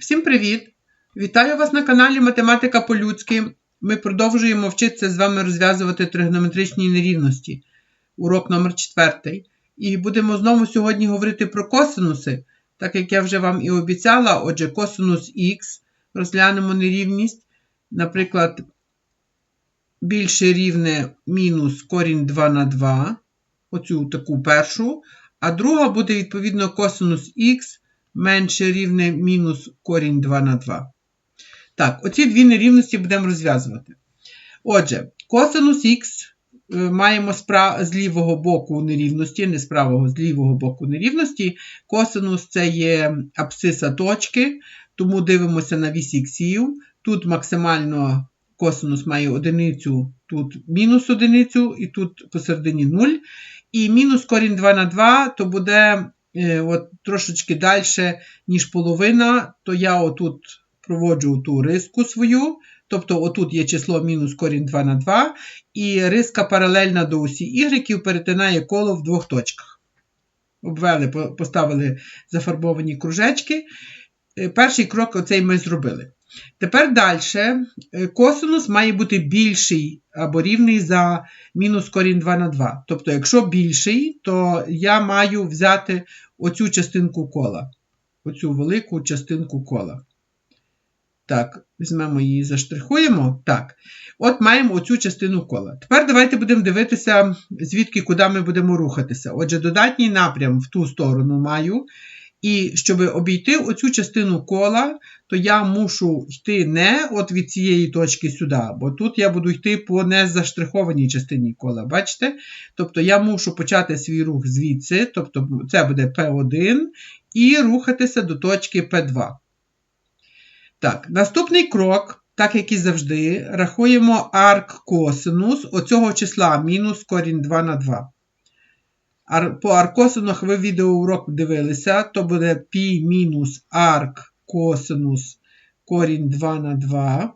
Всім привіт! Вітаю вас на каналі Математика по-людськи. Ми продовжуємо вчитися з вами розв'язувати тригонометричні нерівності. Урок номер 4 І будемо знову сьогодні говорити про косинуси, так як я вже вам і обіцяла, отже, косинус х розглянемо нерівність. Наприклад, більше рівне мінус корінь 2 на 2, оцю таку першу, а друга буде відповідно косинус х менше рівне мінус корінь 2 на 2. Так, оці дві нерівності будемо розв'язувати. Отже, косинус х маємо з лівого боку нерівності, не з правого, з лівого боку нерівності. Косинус це є абсциса точки, тому дивимося на вісь іксів. Тут максимально косинус має одиницю, тут мінус одиницю, і тут посередині 0. І мінус корінь 2 на 2, то буде Е, от трошечки далі, ніж половина, то я отут проводжу ту риску свою. Тобто, отут є число мінус корінь 2 на 2, і риска паралельна до осі ігреків перетинає коло в двох точках. Обвели, поставили зафарбовані кружечки. Е, перший крок оцей ми зробили. Тепер далі е, косинус має бути більший або рівний за мінус корінь 2 на 2. Тобто, якщо більший, то я маю взяти оцю частинку кола. Оцю велику частинку кола. Так, візьмемо її, заштрихуємо. Так. От маємо оцю частину кола. Тепер давайте будемо дивитися, звідки куди ми будемо рухатися. Отже, додатній напрям в ту сторону маю. І щоб обійти оцю частину кола, то я мушу йти не от від цієї точки сюди, бо тут я буду йти по незаштрихованій частині кола. Бачите? Тобто я мушу почати свій рух звідси, тобто це буде P1, і рухатися до точки P2. Так, наступний крок, так як і завжди, рахуємо арк косинус оцього числа мінус корінь 2 на 2. По аркосинах ви відеоурок дивилися, то буде π мінус арк косинус корінь 2 на 2.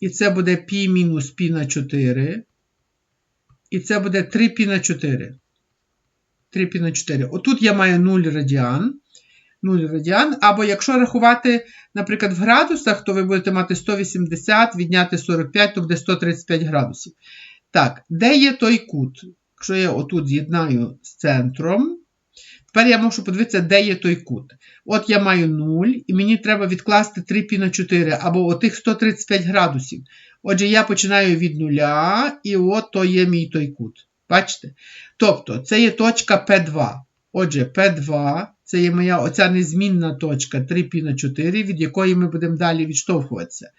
І це буде π мінус π на 4. І це буде 3π на 4. 3π на 4. Отут я маю 0 радіан. 0 радіан. Або якщо рахувати, наприклад, в градусах, то ви будете мати 180, відняти 45, то буде 135 градусів. Так, де є той кут? Якщо я отут з'єднаю з центром, тепер я можу подивитися, де є той кут. От я маю 0, і мені треба відкласти 3 π на 4 або отих 135 градусів. Отже, я починаю від нуля, і от то є мій той кут. Бачите? Тобто, це є точка P2. Отже, P2 це є моя оця незмінна точка 3 π на 4, від якої ми будемо далі відштовхуватися.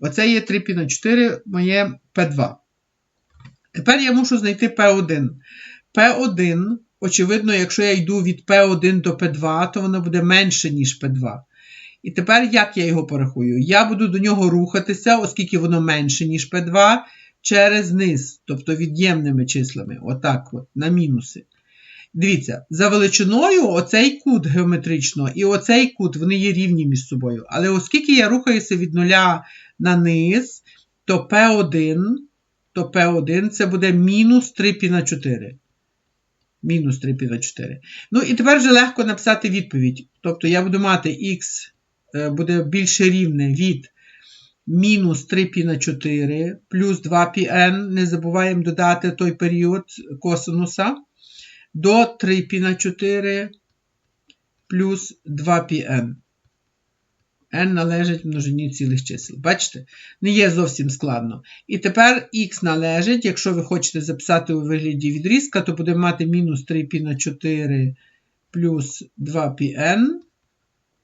Оце є 3 π на 4 моє P2. Тепер я мушу знайти P1. P1, очевидно, якщо я йду від P1 до P2, то воно буде менше, ніж P2. І тепер як я його порахую? Я буду до нього рухатися, оскільки воно менше, ніж P2, через низ, тобто від'ємними числами. Отак, от, на мінуси. Дивіться, за величиною оцей кут геометрично і оцей кут, вони є рівні між собою. Але оскільки я рухаюся від нуля на низ, то P1 то P1 це буде мінус 3 π на 4. Мінус 3 π на 4. Ну, і тепер вже легко написати відповідь. Тобто я буду мати х е, буде більше рівне від мінус 3 π на 4 плюс 2 πn, не забуваємо додати той період косинуса, до 3 π на 4 плюс 2 πn n належить множині цілих чисел. Бачите? Не є зовсім складно. І тепер х належить, якщо ви хочете записати у вигляді відрізка, то будемо мати мінус 3π на 4 плюс 2πn.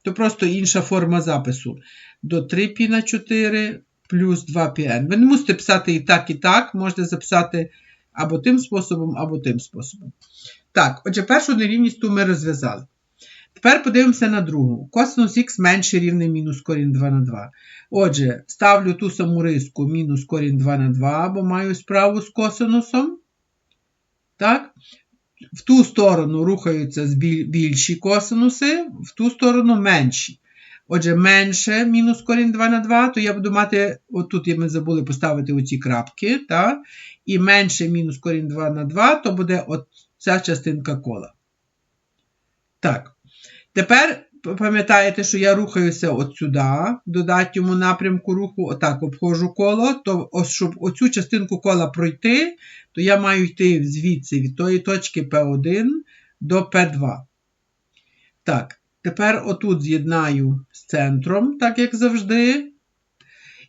То просто інша форма запису. До 3π на 4 плюс 2πn. Ви не мусите писати і так, і так. Можете записати або тим способом, або тим способом. Так, отже, першу нерівність ту ми розв'язали. Тепер подивимося на другу. Косинус х менше рівне мінус корінь 2 на 2. Отже, ставлю ту саму риску мінус корінь 2 на 2, бо маю справу з косинусом. Так? В ту сторону рухаються більші косинуси, в ту сторону менші. Отже, менше мінус корінь 2 на 2, то я буду мати, отут ми забули поставити оці крапки, так? і менше мінус корінь 2 на 2, то буде от ця частинка кола. Так. Тепер пам'ятаєте, що я рухаюся от сюди, в додатньому напрямку руху, отак обходжу коло, то ось, щоб оцю частинку кола пройти, то я маю йти звідси від тої точки P1 до P2. Так, тепер отут з'єднаю з центром, так як завжди.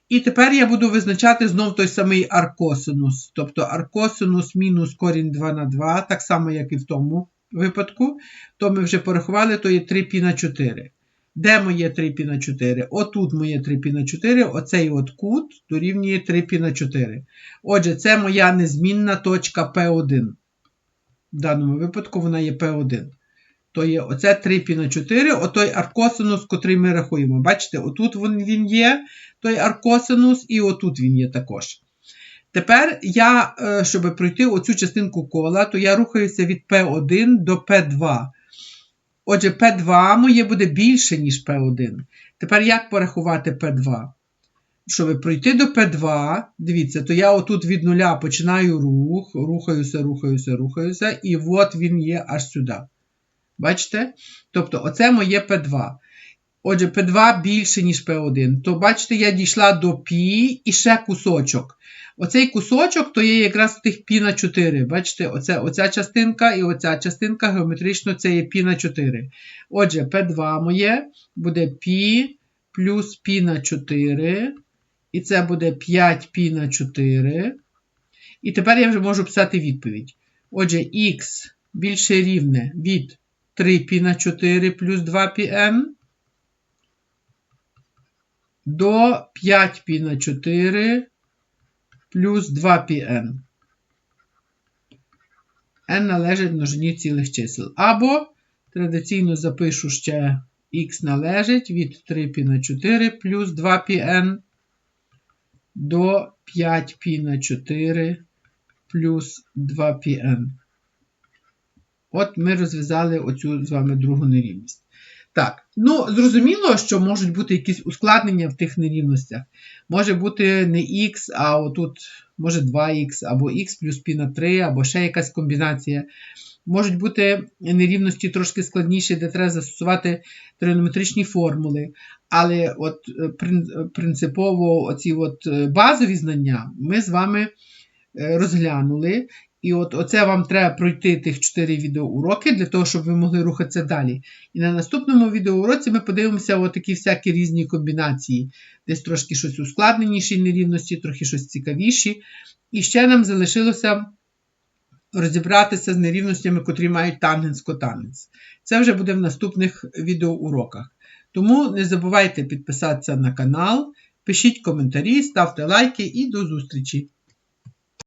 І тепер я буду визначати знов той самий аркосинус. Тобто аркосинус мінус корінь 2 на 2, так само, як і в тому випадку. То ми вже порахували, то є 3π на 4. Де моє 3π на 4? Отут моє 3π на 4, оцей от кут дорівнює 3π на 4. Отже, це моя незмінна точка P1. В даному випадку вона є P1. То є оце 3π на 4, отой аркосинус, котрий ми рахуємо. Бачите, отут він є, той аркосинус, і отут він є також. Тепер я, е, щоб пройти оцю частинку кола, то я рухаюся від P1 до P2. Отже, P2 моє буде більше, ніж P1. Тепер як порахувати P2? Щоб пройти до P2, дивіться, то я отут від нуля починаю рух, рухаюся, рухаюся, рухаюся, і от він є аж сюди. Бачите? Тобто, оце моє P2. Отже, P2 більше, ніж P1. То, бачите, я дійшла до π і ще кусочок. Оцей кусочок то є якраз тих пі на 4. Бачите, оце, оця частинка і оця частинка геометрично це є пі на 4. Отже, P2 моє буде пі плюс пі на 4. І це буде 5 пі на 4. І тепер я вже можу писати відповідь. Отже, х більше рівне від 3 пі на 4 плюс 2 пм ем до 5 пі на 4 плюс 2πn. n належить множині цілих чисел. Або традиційно запишу ще x належить від 3π на 4 плюс 2πn до 5π на 4 плюс 2πn. От ми розв'язали оцю з вами другу нерівність. Так, ну, зрозуміло, що можуть бути якісь ускладнення в тих нерівностях. Може бути не х, а отут, може 2х, або х плюс π на 3, або ще якась комбінація. Можуть бути нерівності трошки складніші, де треба застосувати тригонометричні формули. Але от принципово оці от базові знання ми з вами розглянули. І от оце вам треба пройти тих 4 відеоуроки для того, щоб ви могли рухатися далі. І на наступному відеоуроці ми подивимося от такі всякі різні комбінації. Десь трошки щось ускладненіші нерівності, трохи щось цікавіші. І ще нам залишилося розібратися з нерівностями, котрі мають тангенс-котангенс. Це вже буде в наступних відеоуроках. Тому не забувайте підписатися на канал, пишіть коментарі, ставте лайки і до зустрічі!